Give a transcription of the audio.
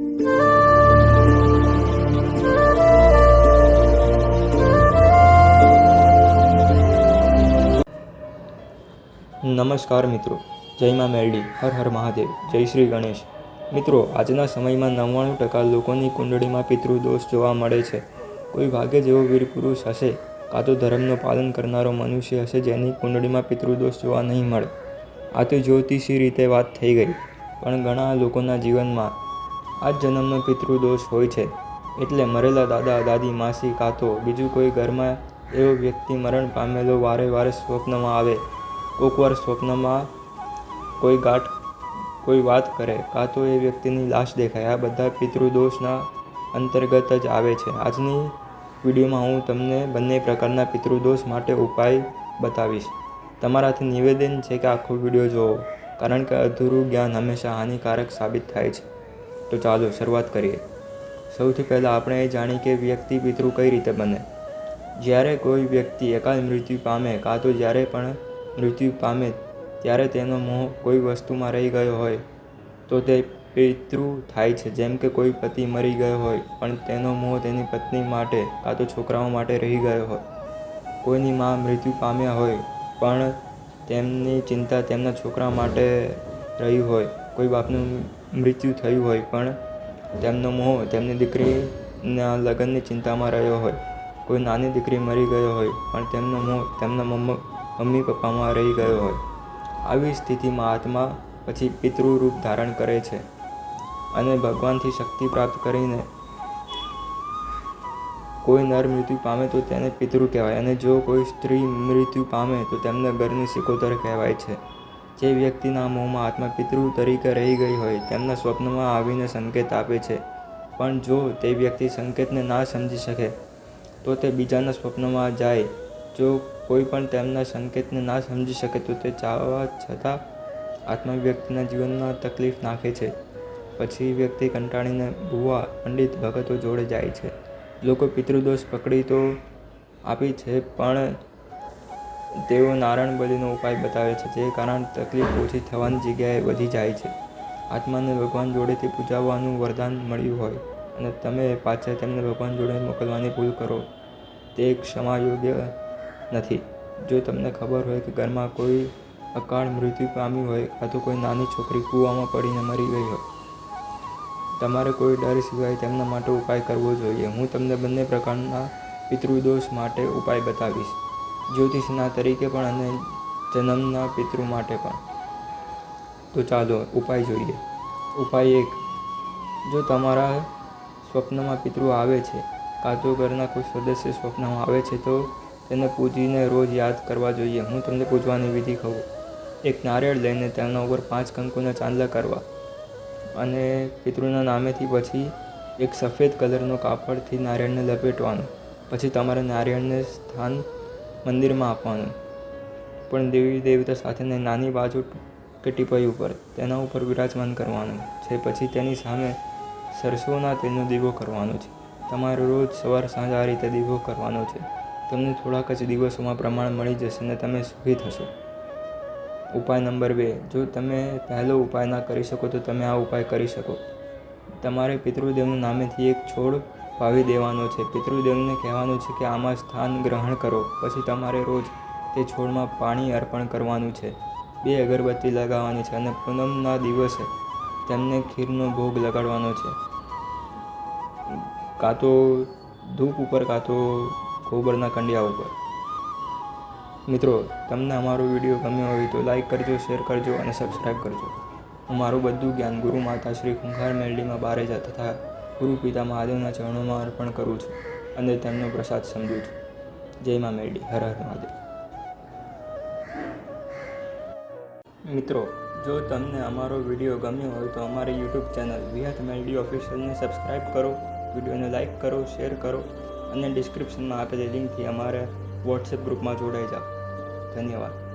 નમસ્કાર મિત્રો. જય માં મેરડી હર હર મહાદેવ. જય શ્રી ગણેશ. મિત્રો, આજના સમયમાં નવ્વાણું ટકા લોકોની કુંડળીમાં પિતૃદોષ જોવા મળે છે. કોઈ ભાગ્ય જેવો વીર પુરુષ હશે કાં તો ધર્મનું પાલન કરનારો મનુષ્ય હશે જેની કુંડળીમાં પિતૃદોષ જોવા નહીં મળે. આ તો જ્યોતિષી રીતે વાત થઈ ગઈ. પણ ઘણા લોકોના જીવનમાં આ જન્મનો પિતૃદોષ હોય છે. એટલે મરેલા દાદા, દાદી, માસી કાં તો બીજું કોઈ ઘરમાં એવો વ્યક્તિ મરણ પામેલો વારે વારે સ્વપ્નમાં આવે. કોકવાર સ્વપ્નમાં કોઈ ગાંઠ કોઈ વાત કરે, કાં તો એ વ્યક્તિની લાશ દેખાય. આ બધા પિતૃદોષના અંતર્ગત જ આવે છે. આજની વિડીયોમાં હું તમને બંને પ્રકારના પિતૃદોષ માટે ઉપાય બતાવીશ. તમારાથી નિવેદન છે કે આખો વીડિયો જુઓ કારણ કે અધૂરું જ્ઞાન હંમેશા હાનિકારક સાબિત થાય છે. તો ચાલો શરૂઆત કરીએ. સૌથી પહેલાં આપણે એ જાણીએ કે વ્યક્તિ પિતૃ કઈ રીતે બને. જ્યારે કોઈ વ્યક્તિ એકાદ મૃત્યુ પામે કાં તો જ્યારે પણ મૃત્યુ પામે ત્યારે તેનો મોહ કોઈ વસ્તુમાં રહી ગયો હોય, તો તે પિતૃ થાય છે. જેમ કે કોઈ પતિ મરી ગયો હોય, પણ તેનો મોહ તેની પત્ની માટે કાં તો છોકરાઓ માટે રહી ગયો હોય. કોઈની મા મૃત્યુ પામ્યા હોય, પણ તેમની ચિંતા તેમના છોકરા માટે રહી હોય. કોઈ બાપનું મૃત્યુ થયું હોય પણ તેમનો મોહ તેમની દીકરીના લગ્નની ચિંતામાં રહ્યો હોય. કોઈ નાની દીકરી મરી ગયો હોય પણ તેમનો મોહ તેમના મમ્મ, મમ્મી પપ્પામાં રહી ગયો હોય. આવી સ્થિતિમાં આત્મા પછી પિતૃ રૂપ ધારણ કરે છે અને ભગવાનથી શક્તિ પ્રાપ્ત કરીને કોઈ નર મૃત્યુ પામે તો તેને પિતૃ કહેવાય અને જો કોઈ સ્ત્રી મૃત્યુ પામે તો તેમને ઘરની સિકોતર કહેવાય છે. જે વ્યક્તિના મોંમાં આત્મા પિતૃ તરીકે રહી ગઈ હોય, તેમના સ્વપ્નમાં આવીને સંકેત આપે છે. પણ જો તે વ્યક્તિ સંકેતને ના સમજી શકે, તો તે બીજાના સ્વપ્નમાં જાય. જો કોઈ પણ તેમના સંકેતને ના સમજી શકે, તો તે ચાવા છતાં આત્મા વ્યક્તિના જીવનમાં તકલીફ નાખે છે. પછી વ્યક્તિ કંટાળીને ભુવા, પંડિત, ભગતો જોડે જાય છે. લોકો પિતૃદોષ પકડી તો આપી છે, પણ તેઓ નારાયણ બલિનો ઉપાય બતાવે છે, જે કારણ તકલીફ ઓછી થવાની જગ્યાએ વધી જાય છે. આત્માને ભગવાન જોડેથી પૂજાવવાનું વરદાન મળ્યું હોય અને તમે પાછા તેમને ભગવાન જોડે મોકલવાની ભૂલ કરો, તે ક્ષમા યોગ્ય નથી. જો તમને ખબર હોય કે ઘરમાં કોઈ અકાળ મૃત્યુ પામ્યું હોય કાં તો કોઈ નાની છોકરી કૂવામાં પડીને મરી ગઈ હોય, તમારે કોઈ ડર સિવાય તેમના માટે ઉપાય કરવો જોઈએ. હું તમને બંને પ્રકારના પિતૃદોષ માટે ઉપાય બતાવીશ. જ્યોતિષના તરીકે પણ અને જન્મના પિતૃ માટે પણ. તો ચાલો, ઉપાય જોઈએ. ઉપાય એક, જો તમારા સ્વપ્નમાં પિતૃ આવે છે, કાં તો ઘરના કોઈ સદસ્ય સ્વપ્નમાં આવે છે, તો તેને પૂજીને રોજ યાદ કરવા જોઈએ. હું તમને પૂજવાની વિધિ કહું. એક નારિયેળ લઈને તેના ઉપર પાંચ કંકુના ચાંદલા કરવા અને પિતૃના નામેથી પછી એક સફેદ કલરનો કાપડથી નારિયેળને લપેટવાનું. પછી તમારે નારિયેળને સ્થાન મંદિરમાં આપવાનું. પણ દેવી દેવતા સાથેની નાની બાજુ કે ટીપાઈ ઉપર, તેના ઉપર વિરાજમાન કરવાનું છે. પછી તેની સામે સરસોના તેલનો દીવો કરવાનો છે. તમારે રોજ સવાર સાંજ આ રીતે દીવો કરવાનો છે. તમને થોડાક જ દિવસોમાં પ્રમાણ મળી જશે ને તમે સુખી થશો. ઉપાય નંબર બે, જો તમે પહેલો ઉપાય ના કરી શકો તો તમે આ ઉપાય કરી શકો. તમારે પિતૃદેવના નામેથી એક છોડ વાવી દેવાનો છે. પિતૃદેવને કહેવાનું છે કે, આમાં સ્થાન ગ્રહણ કરો, પછી તમારે રોજ તે છોડમાં પાણી અર્પણ કરવાનું છે. બે અગરબત્તી લગાવવાની છે અને પૂનમના દિવસે તેમને ખીરનો ભોગ લગાડવાનો છે. કાં તો ધૂપ ઉપર, કાં તો ગોબરના કંડિયા ઉપર. મિત્રો, તમને અમારો વીડિયો ગમ્યો હોય તો લાઈક કરજો, શેર કરજો અને સબસ્ક્રાઈબ કરજો. હું મારું બધું જ્ઞાન ગુરુ માતા શ્રી ખુંખાર મેલડીમાં બારેજા તથા ગુરુ પિતા મહાદેવના ચરણોમાં અર્પણ કરું છું અને તેમનો પ્રસાદ સમજું છું. જય મા મેલડી હર હર મહાદેવ. મિત્રો, જો તમને અમારો વીડિયો ગમ્યો હોય તો અમારી યુટ્યુબ ચેનલ વિહત મેલડી ઓફિશિયલને સબસ્ક્રાઈબ કરો, વિડીયોને લાઇક કરો, શેર કરો અને ડિસ્ક્રિપ્શનમાં આપેલી લિંકથી અમારે વોટ્સએપ ગ્રુપમાં જોડાઈ જાઓ. ધન્યવાદ.